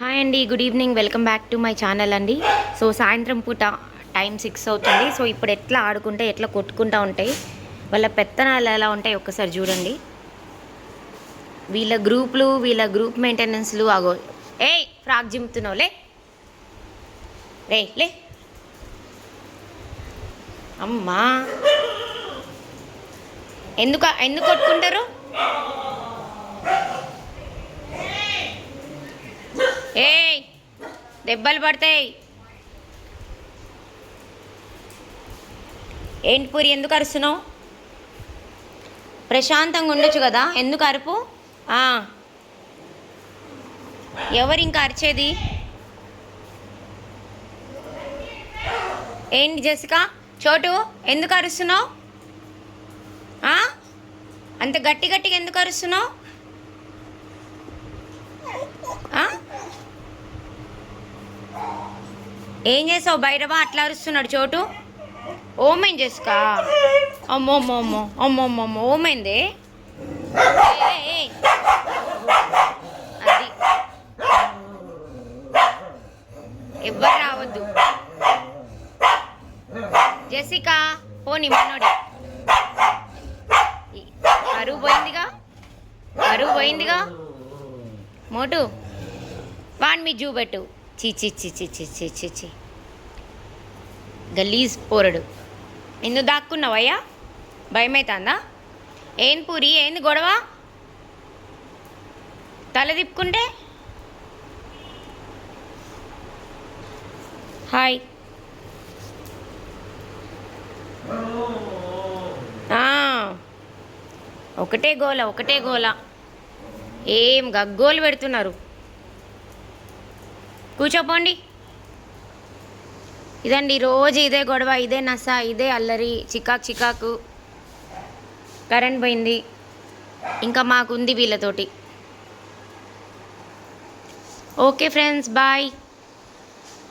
Hi అండి good evening. Welcome back to my channel అండి. So సాయంత్రం పూట టైం సిక్స్ అవుతుంది. సో ఇప్పుడు ఎట్లా ఆడుకుంటే ఎట్లా కొట్టుకుంటా ఉంటాయి వాళ్ళ పెత్తనాలు ఎలా ఉంటాయి ఒక్కసారి చూడండి. వీళ్ళ గ్రూప్లు వీళ్ళ గ్రూప్ మెయింటెనెన్స్లు అగో. ఏయ్ ఫ్రాక్ జిమ్తున్నావు లే. రే లే. అమ్మా. ఎందుకు ఎందుకు కొట్టుకుంటారు? ఏయ్ దెబ్బలు పడతాయి. ఏంటి పూరి ఎందుకు అరుస్తున్నావు? ప్రశాంతంగా ఉండొచ్చు కదా ఎందుకు అరుపు? ఎవరు ఇంకా అరిచేది? ఏంటి జెసికా? చోటు ఎందుకు అరుస్తున్నావు? అంత గట్టి గట్టిగా ఎందుకు అరుస్తున్నావు? ఏం చేసావు బైరవా అట్లా అరుస్తున్నాడు చోటు. ఓమేం చేసుకా? అమ్మోమ్మో అమ్మోమ్మో ఓమైంది? అది. ఎవ్వరు రావద్దు. జెసికా పోనీ మనోడి. అరువు పోయిందిగా? అరువు పోయిందిగా? మోటు. మీ చూపెట్టు చీచి చీచి చీచి చీచి గలీజ్ పోరడు. నిన్ను దాక్కున్నావయ్యా? భయమైతుందా? ఏం పూరి ఏంది గొడవ? తల తిప్పుకుంటే? హాయ్. ఒకటే గోల ఒకటే గోల. ఏం గగ్గోలు పెడుతున్నారు. కూర్చోపోండి. ఇదండి రోజు ఇదే గొడవ ఇదే నస ఇదే అల్లరి చికాకు చికాకు. కరెంట్ పోయింది. ఇంకా మాకుంది వీళ్ళతోటి. Okay friends bye.